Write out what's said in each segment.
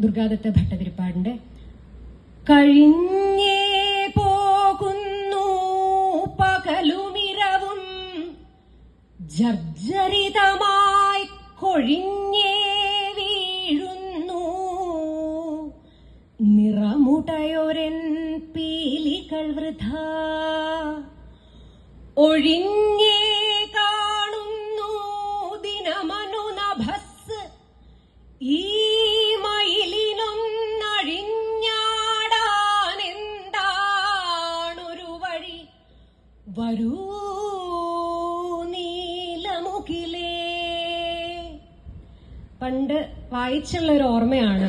ദുർഗാദത്ത ഭട്ടതിരിപ്പാടിന്റെ. കഴിഞ്ഞേ പോകുന്നു പകലുമിരവും ജർജരിതമായി കൊഴിഞ്ഞേ വീഴുന്നു. നിറമുടയൊരൻ പീലികൾ വൃഥ. ഒഴിഞ്ഞേ വരൂ പണ്ട് വായിച്ചുള്ള ഒരു ഓർമ്മയാണ്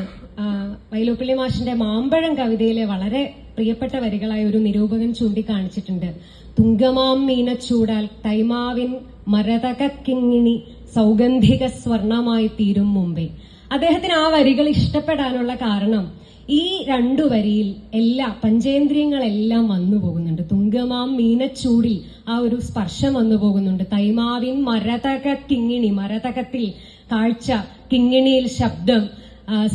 വൈലോപ്പിള്ളി മാഷിന്റെ മാമ്പഴം കവിതയിലെ വളരെ പ്രിയപ്പെട്ട വരികളായ ഒരു നിരൂപകൻ ചൂണ്ടിക്കാണിച്ചിട്ടുണ്ട്. തുങ്കമാം മീനച്ചൂടാൽ തൈമാവിൻ മരതകിങ്ങിണി സൗഗന്ധിക സ്വർണമായി തീരും മുമ്പേ. അദ്ദേഹത്തിന് ആ വരികൾ ഇഷ്ടപ്പെടാനുള്ള കാരണം ഈ രണ്ടു വരിയിൽ എല്ലാ പഞ്ചേന്ദ്രിയങ്ങളെല്ലാം വന്നു പോകുന്നുണ്ട്. തുങ്കമാം മീനച്ചൂടിൽ ആ ഒരു സ്പർശം വന്നു പോകുന്നുണ്ട്. തൈമാവിൻ മരതക കിങ്ങിണി മരതകത്തിൽ കാഴ്ച കിങ്ങിണിയിൽ ശബ്ദം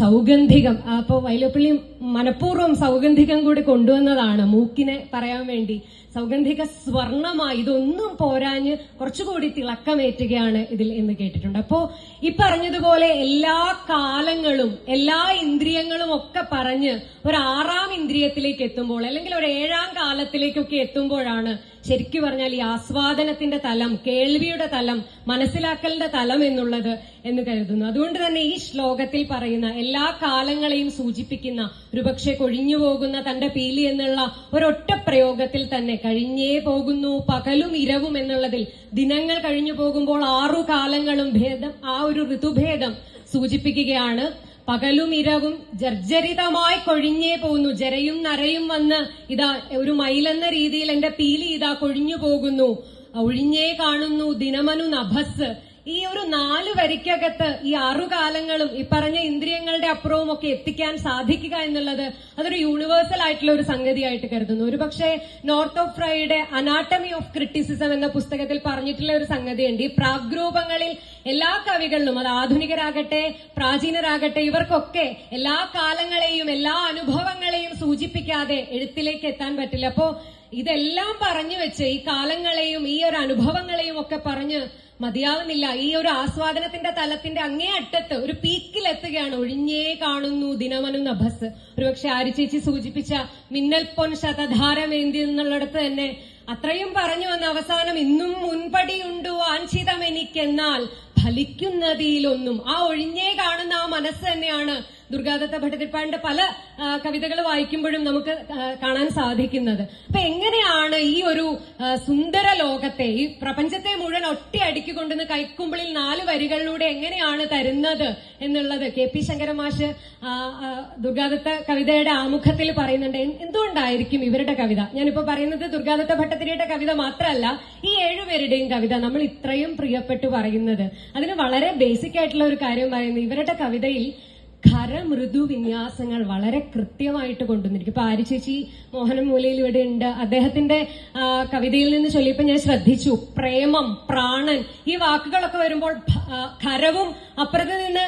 സൗഗന്ധികം. അപ്പോൾ വൈലോപ്പള്ളി മനഃപൂർവം സൗഗന്ധികം കൂടി കൊണ്ടുവന്നതാണ്. മൂക്കിനെ പറയാൻ വേണ്ടി സൗഗന്ധിക സ്വർണമായി ഇതൊന്നും പോരാഞ്ഞ് കുറച്ചുകൂടി തിളക്കമേറ്റുകയാണ് ഇതിൽ എന്ന് കേട്ടിട്ടുണ്ട്. അപ്പോ ഈ പറഞ്ഞതുപോലെ എല്ലാ കാലങ്ങളും എല്ലാ ഇന്ദ്രിയങ്ങളും ഒക്കെ പറഞ്ഞ് ഒരു ആറാം ഇന്ദ്രിയത്തിലേക്ക് എത്തുമ്പോൾ അല്ലെങ്കിൽ ഒരു ഏഴാം കാലത്തിലേക്കൊക്കെ എത്തുമ്പോഴാണ് ശരിക്കു പറഞ്ഞാൽ ഈ ആസ്വാദനത്തിന്റെ തലം കേൾവിയുടെ തലം മനസ്സിലാക്കലിന്റെ തലം എന്നുള്ളത് എന്ന് കരുതുന്നു. അതുകൊണ്ട് തന്നെ ഈ ശ്ലോകത്തിൽ പറയുന്ന എല്ലാ കാലങ്ങളെയും സൂചിപ്പിക്കുന്ന ഒരുപക്ഷെ കൊഴിഞ്ഞു പോകുന്ന തന്റെ പീലി എന്നുള്ള ഒരൊറ്റ പ്രയോഗത്തിൽ തന്നെ കഴിഞ്ഞേ പോകുന്നു പകലും ഇരവും എന്നുള്ളതിൽ ദിനങ്ങൾ കഴിഞ്ഞു പോകുമ്പോൾ ആറു കാലങ്ങളും ഭേദം ആ ഒരു ഋതുഭേദം സൂചിപ്പിക്കുകയാണ്. പകലും ഇരവും ജർജരിതമായി കൊഴിഞ്ഞേ പോകുന്നു ജരയും നരയും വന്ന് ഇതാ ഒരു മയിലെന്ന രീതിയിൽ എന്റെ പീലി ഇതാ കൊഴിഞ്ഞു പോകുന്നു. ഒഴിഞ്ഞേ കാണുന്നു ദിനമനു നഭസ്. ഈ ഒരു നാല് വരിക്കകത്ത് ഈ ആറു കാലങ്ങളും ഈ പറഞ്ഞ ഇന്ദ്രിയങ്ങളുടെ അപ്പുറവും ഒക്കെ എത്തിക്കാൻ സാധിക്കുക എന്നുള്ളത് അതൊരു യൂണിവേഴ്സൽ ആയിട്ടുള്ള ഒരു സംഗതിയായിട്ട് കരുതുന്നു. ഒരു പക്ഷേ നോർത്ത് ഓഫ് ഫ്രൈയുടെ അനാട്ടമി ഓഫ് ക്രിറ്റിസിസം എന്ന പുസ്തകത്തിൽ പറഞ്ഞിട്ടുള്ള ഒരു സംഗതിയുണ്ട്. ഈ പ്രാഗ്രൂപങ്ങളിൽ എല്ലാ കവികളിലും അത് ആധുനികരാകട്ടെ പ്രാചീനരാകട്ടെ ഇവർക്കൊക്കെ എല്ലാ കാലങ്ങളെയും എല്ലാ അനുഭവങ്ങളെയും സൂചിപ്പിക്കാതെ എഴുത്തിലേക്ക് എത്താൻ പറ്റില്ല. അപ്പോ ഇതെല്ലാം പറഞ്ഞു വെച്ച് ഈ കാലങ്ങളെയും ഈ ഒരു അനുഭവങ്ങളെയും ഒക്കെ പറഞ്ഞ് മതിയാവുന്നില്ല. ഈ ഒരു ആസ്വാദനത്തിന്റെ തലത്തിന്റെ അങ്ങേ അറ്റത്ത് ഒരു പീക്കിൽ എത്തുകയാണ് ഒഴിഞ്ഞേ കാണുന്നു ദിനമനു നഭസ്. ഒരുപക്ഷെ ആരി ചേച്ചി സൂചിപ്പിച്ച മിന്നൽ പൊൻ ശതധാരമേന്തി എന്നുള്ളിടത്ത് തന്നെ അത്രയും പറഞ്ഞു വന്ന അവസാനം ഇന്നും മുൻപടിയുണ്ടു വാഞ്ചിതം എനിക്കെന്നാൽ ഫലിക്കുന്നതിലൊന്നും. ആ ഒഴിഞ്ഞേ കാണുന്ന ആ മനസ്സ് തന്നെയാണ് ദുർഗാദത്ത ഭട്ടതിരിപ്പാടിന്റെ പല കവിതകൾ വായിക്കുമ്പോഴും നമുക്ക് കാണാൻ സാധിക്കുന്നത്. അപ്പൊ എങ്ങനെയാണ് ഈ ഒരു സുന്ദര ലോകത്തെ ഈ പ്രപഞ്ചത്തെ മുഴുവൻ ഒറ്റയടിക്ക് കൊണ്ടുവന്ന് കൈക്കുമ്പിളിൽ നാല് വരികളിലൂടെ എങ്ങനെയാണ് തരുന്നത് എന്നുള്ളത് കെ പി ശങ്കരമാഷ് ദുർഗാദത്ത കവിതയുടെ ആമുഖത്തിൽ പറയുന്നുണ്ട്. എന്ത് എന്തുകൊണ്ടായിരിക്കും ഇവരുടെ കവിത? ഞാനിപ്പോ പറയുന്നത് ദുർഗാദത്ത ഭട്ടതിരിയുടെ കവിത മാത്രമല്ല ഈ ഏഴുപേരുടെയും കവിത നമ്മൾ ഇത്രയും പ്രിയപ്പെട്ടു പറയുന്നത്. അതിന് വളരെ ബേസിക് ആയിട്ടുള്ള ഒരു കാര്യം പറയുന്നത് ഇവരുടെ കവിതയിൽ ഖരമൃദു വിന്യാസങ്ങൾ വളരെ കൃത്യമായിട്ട് കൊണ്ടുവന്നിരിക്കും. ഇപ്പൊ ആരി ചേച്ചി മോഹനൻ മൂലയിൽ ഇവിടെ ഉണ്ട്. അദ്ദേഹത്തിന്റെ കവിതയിൽ നിന്ന് ചൊല്ലിയപ്പോ ഞാൻ ശ്രദ്ധിച്ചു. പ്രേമം പ്രാണൻ ഈ വാക്കുകളൊക്കെ വരുമ്പോൾ ഖരവും അപ്പുറത്ത് നിന്ന്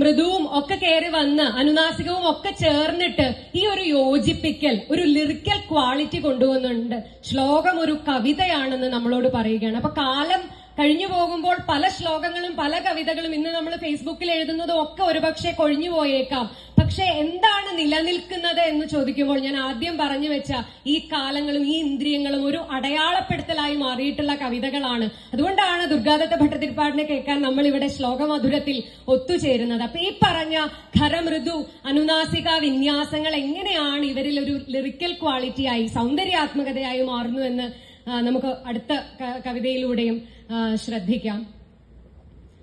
മൃദുവും ഒക്കെ കയറി വന്ന് അനുനാസികവും ഒക്കെ ചേർന്നിട്ട് ഈ ഒരു യോജിപ്പിക്കൽ ഒരു ലിറിക്കൽ ക്വാളിറ്റി കൊണ്ടുവന്നുണ്ട് ശ്ലോകം ഒരു കവിതയാണെന്ന് നമ്മളോട് പറയുകയാണ്. അപ്പൊ കാലം കഴിഞ്ഞു പോകുമ്പോൾ പല ശ്ലോകങ്ങളും പല കവിതകളും ഇന്ന് നമ്മൾ ഫേസ്ബുക്കിൽ എഴുതുന്നതും ഒക്കെ ഒരുപക്ഷെ കൊഴിഞ്ഞു പോയേക്കാം. പക്ഷെ എന്താണ് നിലനിൽക്കുന്നത് എന്ന് ചോദിക്കുമ്പോൾ ഞാൻ ആദ്യം പറഞ്ഞു വെച്ച ഈ കാലങ്ങളും ഈ ഇന്ദ്രിയങ്ങളും ഒരു അടയാളപ്പെടുത്തലായി മാറിയിട്ടുള്ള കവിതകളാണ്. അതുകൊണ്ടാണ് ദുർഗാദത്ത ഭട്ടതിരിപ്പാടിനെ കേൾക്കാൻ നമ്മൾ ഇവിടെ ശ്ലോകമധുരത്തിൽ ഒത്തുചേരുന്നത്. അപ്പൊ ഈ പറഞ്ഞ ഖരമൃദു അനുനാസിക വിന്യാസങ്ങൾ എങ്ങനെയാണ് ഇവരിൽ ഒരു ലിറിക്കൽ ക്വാളിറ്റിയായി സൗന്ദര്യാത്മകതയായി മാറുന്നു എന്ന് നമുക്ക് അടുത്ത കവിതയിലൂടെയും ശ്രദ്ധിക്കാം.